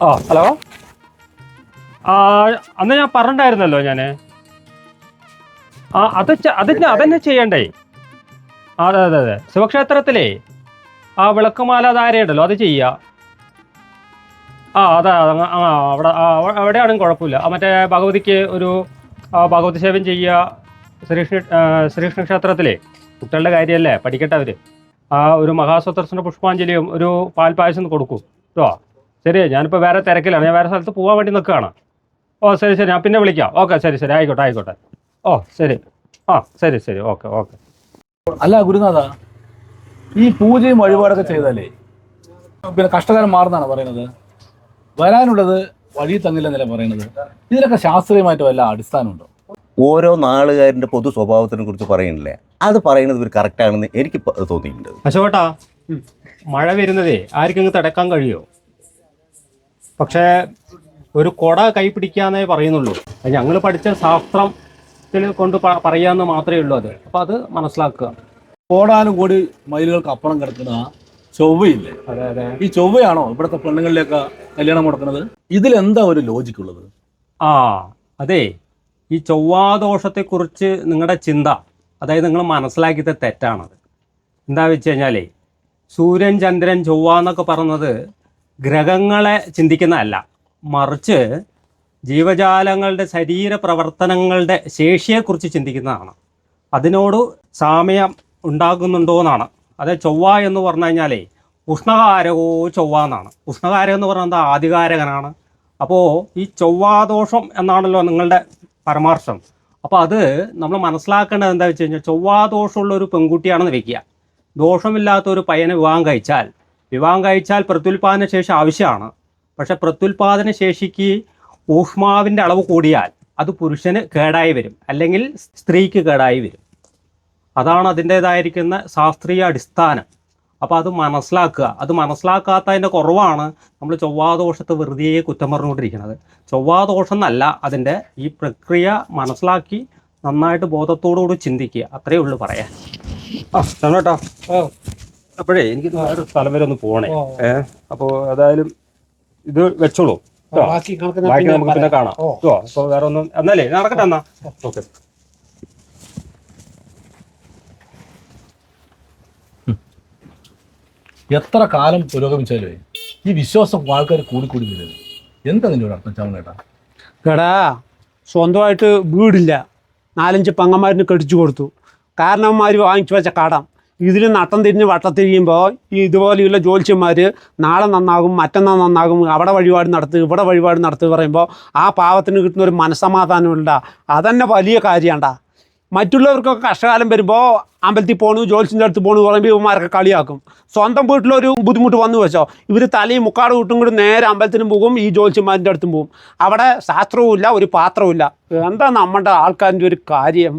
ആ ഹലോ? ആ അന്ന് ഞാൻ പറഞ്ഞിട്ടായിരുന്നല്ലോ ഞാൻ ആ അത് അത് അതന്നെ ചെയ്യണ്ടേ? അതെ അതെ അതെ. ശിവക്ഷേത്രത്തിലേ? ആ വിളക്കുമാല ധാരയുണ്ടല്ലോ അത് ചെയ്യുക ആ അതെ ആ അവിടെ അവിടെയാണെങ്കിൽ കുഴപ്പമില്ല. മറ്റേ ഭഗവതിക്ക് ഒരു ഭഗവതി സേവം ചെയ്യുക ശ്രീകൃഷ്ണ ശ്രീകൃഷ്ണ ക്ഷേത്രത്തിലേ? കുട്ടികളുടെ കാര്യമല്ലേ പഠിക്കട്ടെ അവർ ആ ഒരു മഹാസ്വദർശന പുഷ്പാഞ്ജലിയും ഒരു പാൽപായസം കൊടുക്കും. കേട്ടോ ശരി ഞാനിപ്പോൾ വേറെ തിരക്കിലാണ്. ഞാൻ വേറെ സ്ഥലത്ത് പോകാൻ വേണ്ടി നിൽക്കുകയാണ്. ഓ ശരി ശരി. ഞാൻ പിന്നെ വിളിക്കാം. ഓക്കെ ശരി ശരി. ആയിക്കോട്ടെ ആയിക്കോട്ടെ. ഓ ശരി. ആ ശരി ശരി. Okay okay. അല്ല ഗുരുനാഥ ഈ പൂജയും വഴിപാടൊക്കെ ചെയ്താലേ പിന്നെ കഷ്ടകാലം മാറുന്നതാണ് പറയുന്നത്. വരാനുള്ളത് വഴി തന്നില്ലെന്നല്ല പറയുന്നത്. ഇതിനൊക്കെ ശാസ്ത്രീയമായിട്ട് വല്ല അടിസ്ഥാനമുണ്ടോ? ഓരോ നാളുകാരന്റെ പൊതു സ്വഭാവത്തിനെ കുറിച്ച് പറയുന്നില്ലേ? അത് പറയുന്നത് ഒരു കറക്റ്റ് ആണെന്ന് എനിക്ക് തോന്നിയിട്ടുണ്ട്. അശോട്ടാ മഴ വരുന്നതേ ആർക്കെങ്കിലും തടക്കാൻ കഴിയോ? പക്ഷേ ഒരു കൊട കൈപിടിക്കാന്നേ പറയുന്നുള്ളൂ. ഞങ്ങൾ പഠിച്ച ശാസ്ത്രത്തിൽ കൊണ്ട് പറയാമെന്ന് പറയാന്ന് മാത്രമേ ഉള്ളൂ അത്. അപ്പൊ അത് മനസ്സിലാക്കുക. കോടാനും കൂടി മയിലുകൾക്ക് അപ്പുറം കിടക്കുന്ന ചൊവ്വയില്ലേ? ഈ ചൊവ്വയാണോ ഇവിടുത്തെ പെണ്ണുങ്ങളിലേക്ക് കല്യാണം മുടക്കുന്നത്? ഇതിലെന്താ ഒരു ലോജിക് ഉള്ളത്? ആ അതെ. ഈ ചൊവ്വാദോഷത്തെക്കുറിച്ച് നിങ്ങളുടെ ചിന്ത അതായത് നിങ്ങൾ മനസ്സിലാക്കിയത് തെറ്റാണത്. എന്താ വെച്ച് കഴിഞ്ഞാലേ സൂര്യൻ ചന്ദ്രൻ ചൊവ്വ എന്നൊക്കെ പറയുന്നത് ഗ്രഹങ്ങളെ ചിന്തിക്കുന്നതല്ല. മറിച്ച് ജീവജാലങ്ങളുടെ ശരീര പ്രവർത്തനങ്ങളുടെ ശേഷിയെക്കുറിച്ച് ചിന്തിക്കുന്നതാണ്. അതിനോട് സാമ്യം ഉണ്ടാകുന്നുണ്ടോ എന്നാണ് അത് ചൊവ്വ എന്ന് പറഞ്ഞു കഴിഞ്ഞാലേ ഉഷ്ണകാരകോ ചൊവ്വ എന്നാണ്. ഉഷ്ണകാരം എന്ന് പറഞ്ഞാൽ ആധികാരകനാണ്. അപ്പോൾ ഈ ചൊവ്വാദോഷം എന്നാണല്ലോ നിങ്ങളുടെ പരമാർശം. അപ്പോൾ അത് നമ്മൾ മനസ്സിലാക്കേണ്ടത് എന്താ വെച്ച് കഴിഞ്ഞാൽ ചൊവ്വാദോഷമുള്ള ഒരു പെൺകുട്ടിയാണെന്ന് വെക്കുക. ദോഷമില്ലാത്ത ഒരു പയ്യനെ വിവാഹം കഴിച്ചാൽ വിവാഹം കഴിച്ചാൽ പ്രത്യുൽപാദന ശേഷി ആവശ്യമാണ്. പക്ഷെ പ്രത്യുൽപാദന ശേഷിക്ക് ഊഷ്മാവിന്റെ അളവ് കൂടിയാൽ അത് പുരുഷന് കേടായി വരും. അല്ലെങ്കിൽ സ്ത്രീക്ക് കേടായി വരും. അതാണ് അതിന്റേതായിരിക്കുന്ന ശാസ്ത്രീയ അടിസ്ഥാനം. അപ്പോൾ അത് മനസ്സിലാക്കുക. അത് മനസ്സിലാക്കാത്തതിന്റെ കുറവാണ് നമ്മൾ ചൊവ്വാദോഷത്തെ വെറുതെ കുറ്റം പറഞ്ഞുകൊണ്ടിരിക്കുന്നത്. ചൊവ്വാദോഷം എന്നല്ല അതിന്റെ ഈ പ്രക്രിയ മനസ്സിലാക്കി നന്നായിട്ട് ബോധത്തോടുകൂടി ചിന്തിക്കുക. അത്രയേ ഉള്ളൂ പറയാൻ. ആ ചേട്ടാ അപ്പോഴേ എനിക്ക് വേറെ സ്ഥലം വരെ ഒന്ന് പോണേ ഏഹ് അപ്പോ ഏതായാലും ഇത് വെച്ചോളൂ. ബാക്കി നമുക്ക് പിന്നെ കാണാം. കേട്ടോ അപ്പൊ വേറെ ഒന്നും എന്നാലേ നടക്കട്ടെ എന്നാ. ഓക്കെ. എത്ര കാലം പുരോഗമിച്ചാലേ ഈ വിശ്വാസം ആൾക്കാർ കൂടിക്കൂടി വരുന്നത് എന്താ നിന്റെ ഒരു അർത്ഥം ചാവണേട്ടാ കേടാ സ്വന്തമായിട്ട് വീടില്ല. നാലഞ്ച് പങ്ങന്മാരിന് കടിച്ചു കൊടുത്തു. കാരണവന്മാർ വാങ്ങിച്ചു വെച്ച കടം. ഇതിൽ നട്ടം തിരിഞ്ഞ് വട്ടം തിരിയുമ്പോൾ ഈ ഇതുപോലെയുള്ള ജ്യോത്സ്യന്മാർ നാളെ നന്നാകും മറ്റന്നാൾ നന്നാകും അവിടെ വഴിപാട് നടത്ത് ഇവിടെ വഴിപാട് നടത്ത് പറയുമ്പോൾ ആ പാവത്തിന് കിട്ടുന്ന ഒരു മനസ്സമാധാനമില്ല അതന്നെ വലിയ കാര്യമാണ്ടാ മറ്റുള്ളവർക്കൊക്കെ കഷ്ടകാലം വരുമ്പോൾ അമ്പലത്തിൽ പോണു ജോത്സ്യന്റെ അടുത്ത് പോണു പറയുമ്പോൾ ഇവന്മാരൊക്കെ കളിയാക്കും. സ്വന്തം വീട്ടിലൊരു ബുദ്ധിമുട്ട് വന്നു വെച്ചോ? ഇവർ തലയും മുക്കാട് കൂട്ടും കൂടി നേരെ അമ്പലത്തിനും പോകും ഈ ജോത്സ്യന്മാരുടെ അടുത്തും പോകും. അവിടെ ശാസ്ത്രവും ഇല്ല ഒരു പാത്രവും ഇല്ല എന്താ നമ്മുടെ ആൾക്കാരിന്റെ ഒരു കാര്യം?